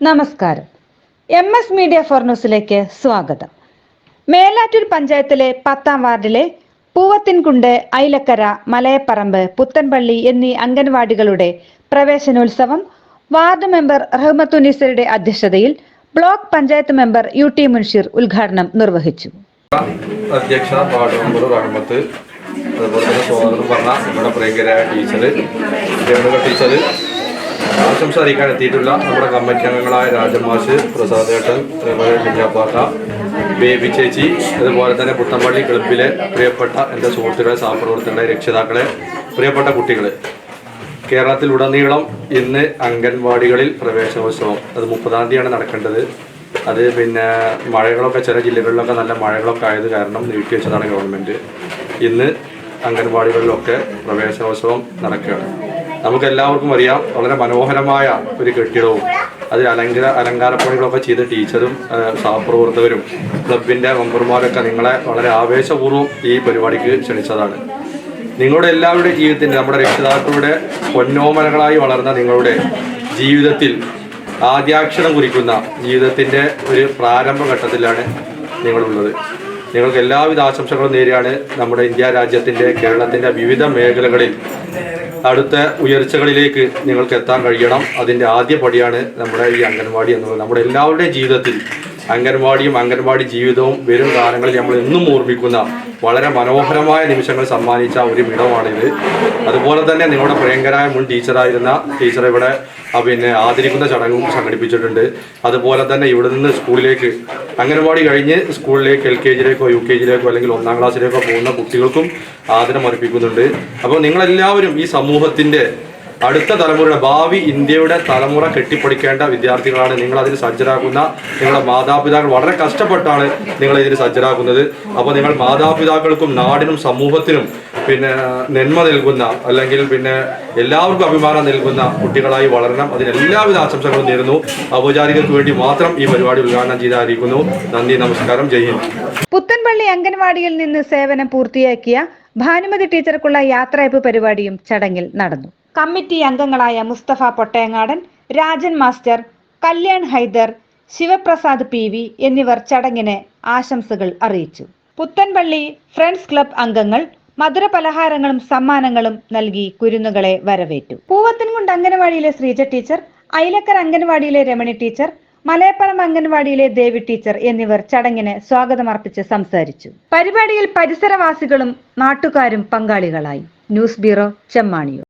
നമസ്കാരം. M S media for ന്യൂസിലേക്ക് സ്വാഗതം. മേലാറ്റൂർ പഞ്ചായത്തിലെ പത്താം വാർഡിലെ പൂവത്തിൻകുണ്ട് ഐലക്കര മലയപ്പറമ്പ് പുത്തൻപള്ളി എന്നീ അംഗൻവാടികളുടെ പ്രവേശനോത്സവം വാർഡ് മെമ്പർ റഹ്മത്തുനിസയുടെ അധ്യക്ഷതയിൽ block panchayat member U T Munsheer ഉദ്ഘാടനം നിർവഹിച്ചു. അധ്യക്ഷ വാർഡ് മെമ്പർ റഹ്മത്ത് അതുപോലെ തന്നെ സ്വാതന്ത്ര്യം പറഞ്ഞ നമ്മുടെ പ്രിയങ്കരായ ടീച്ചർ ടീച്ചർ ആശംസ അറിയിക്കാൻ എത്തിയിട്ടുള്ള നമ്മുടെ കമ്മിറ്റി അംഗങ്ങളായ രാജമാഷ് പ്രസാദേട്ടൻ കുഞ്ഞാപ്പാട്ട ബേബി ചേച്ചി അതുപോലെ തന്നെ പുത്തമ്പള്ളി ക്ലബിലെ പ്രിയപ്പെട്ട എന്റെ സുഹൃത്തുക്കളെ സഹപ്രവർത്തകരുടെ രക്ഷിതാക്കളെ പ്രിയപ്പെട്ട കുട്ടികൾ കേരളത്തിലുടനീളം ഇന്ന് അംഗൻവാടികളിൽ പ്രവേശനോത്സവം. അത് മുപ്പതാം തീയതിയാണ് നടക്കേണ്ടത്. അത് പിന്നെ മഴകളൊക്കെ ചില ജില്ലകളിലൊക്കെ നല്ല മഴകളൊക്കെ ആയത് കാരണം നീട്ടി വെച്ചതാണ് ഗവൺമെന്റ്. ഇന്ന് അംഗൻവാടികളിലൊക്കെ പ്രവേശനോത്സവം നടക്കുകയാണ്. നമുക്ക് എല്ലാവർക്കും അറിയാം വളരെ മനോഹരമായ ഒരു കെട്ടിടവും അതിൽ അലങ്കാര അലങ്കാരപ്പണികളൊക്കെ ചെയ്ത ടീച്ചറും സഹപ്രവർത്തകരും ക്ലബിന്റെ മെമ്പർമാരൊക്കെ നിങ്ങളെ വളരെ ആവേശപൂർവം ഈ പരിപാടിക്ക് ക്ഷണിച്ചതാണ്. നിങ്ങളുടെ എല്ലാവരുടെ ജീവിതത്തിന്റെ നമ്മുടെ രക്ഷിതാക്കളുടെ പൊന്നോമനകളായി വളർന്ന നിങ്ങളുടെ ജീവിതത്തിൽ ആദ്യാക്ഷരം കുറിക്കുന്ന ജീവിതത്തിന്റെ ഒരു പ്രാരംഭ ഘട്ടത്തിലാണ് നിങ്ങളുള്ളത്. നിങ്ങൾക്ക് എല്ലാവിധ ആശംസകളും നേരെയാണ് നമ്മുടെ ഇന്ത്യ രാജ്യത്തിന്റെ കേരളത്തിന്റെ വിവിധ മേഖലകളിൽ അടുത്ത ഉയർച്ചകളിലേക്ക് നിങ്ങൾക്ക് എത്താൻ കഴിയണം. അതിന്റെ ആദ്യ പടിയാണ് നമ്മുടെ ഈ അംഗൻവാടി എന്നുള്ളത്. നമ്മുടെ എല്ലാവരുടെയും ജീവിതത്തിൽ അംഗൻവാടിയും അംഗൻവാടി ജീവിതവും വരും കാലങ്ങളിൽ നമ്മൾ എന്നും ഓർമ്മിക്കുന്ന വളരെ മനോഹരമായ നിമിഷങ്ങൾ സമ്മാനിച്ച ഒരു ഇടമാണിത്. അതുപോലെ തന്നെ നിങ്ങളുടെ പ്രിയങ്കരായ മുൻ ടീച്ചറായിരുന്ന ടീച്ചർ ഇവിടെ പിന്നെ ആദരിക്കുന്ന ചടങ്ങും സംഘടിപ്പിച്ചിട്ടുണ്ട്. അതുപോലെ തന്നെ ഇവിടെ നിന്ന് സ്കൂളിലേക്ക് അംഗനവാടി കഴിഞ്ഞ് സ്കൂളിലേക്ക് എൽ കെ ജിയിലേക്കോ യു കെ ജിയിലേക്കോ അല്ലെങ്കിൽ ഒന്നാം ക്ലാസ്സിലേക്കോ പോകുന്ന കുട്ടികൾക്കും ആദരം അർപ്പിക്കുന്നുണ്ട്. അപ്പോൾ നിങ്ങളെല്ലാവരും ഈ സമൂഹത്തിന്റെ അടുത്ത തലമുറയുടെ ഭാവി ഇന്ത്യയുടെ തലമുറ കെട്ടിപ്പടിക്കേണ്ട വിദ്യാർത്ഥികളാണ് നിങ്ങൾ അതിന് സജ്ജരാക്കുന്ന നിങ്ങളുടെ മാതാപിതാക്കൾ. വളരെ കഷ്ടപ്പെട്ടാണ് നിങ്ങൾ ഇതിന് സജ്ജരാക്കുന്നത്. അപ്പോൾ നിങ്ങൾ മാതാപിതാക്കൾക്കും നാടിനും സമൂഹത്തിനും പിന്നെ നന്മ നൽകുന്ന അല്ലെങ്കിൽ പിന്നെ എല്ലാവർക്കും അഭിമാനം നൽകുന്ന കുട്ടികളായി വളരണം. അതിന് എല്ലാവിധ ആശംസകളും നേരുന്നു. ഔപചാരികർക്ക് വേണ്ടി മാത്രം ഈ പരിപാടി ഉദ്ഘാടനം ചെയ്തായിരിക്കുന്നു. നന്ദി നമസ്കാരം. ജയ് ഹിന്ദ്. പുത്തൻപള്ളി അംഗൻവാടിയിൽ നിന്ന് സേവനം പൂർത്തിയാക്കിയ ഭാനുമതി ടീച്ചർക്കുള്ള യാത്രയപ്പ് പരിപാടിയും ചടങ്ങിൽ നടന്നു. കമ്മിറ്റി അംഗങ്ങളായ Mustafa Pottayangadan Rajan master Kalyan Haidar Sivaprasad P V എന്നിവർ ചടങ്ങിന് ആശംസകൾ അറിയിച്ചു. പുത്തൻപള്ളി ഫ്രണ്ട്സ് ക്ലബ് അംഗങ്ങൾ മധുര പലഹാരങ്ങളും സമ്മാനങ്ങളും നൽകി കുരുന്നുകളെ വരവേറ്റു. പൂവത്തിൻകുണ്ട് അംഗനവാടിയിലെ ശ്രീജ ടീച്ചർ ഐലക്കർ അംഗൻവാടിയിലെ രമണി ടീച്ചർ മലയപ്പറം അംഗൻവാടിയിലെ ദേവി ടീച്ചർ എന്നിവർ ചടങ്ങിന് സ്വാഗതമർപ്പിച്ച് സംസാരിച്ചു. പരിപാടിയിൽ പരിസരവാസികളും നാട്ടുകാരും പങ്കാളികളായി. News bureau Chemmaniyur.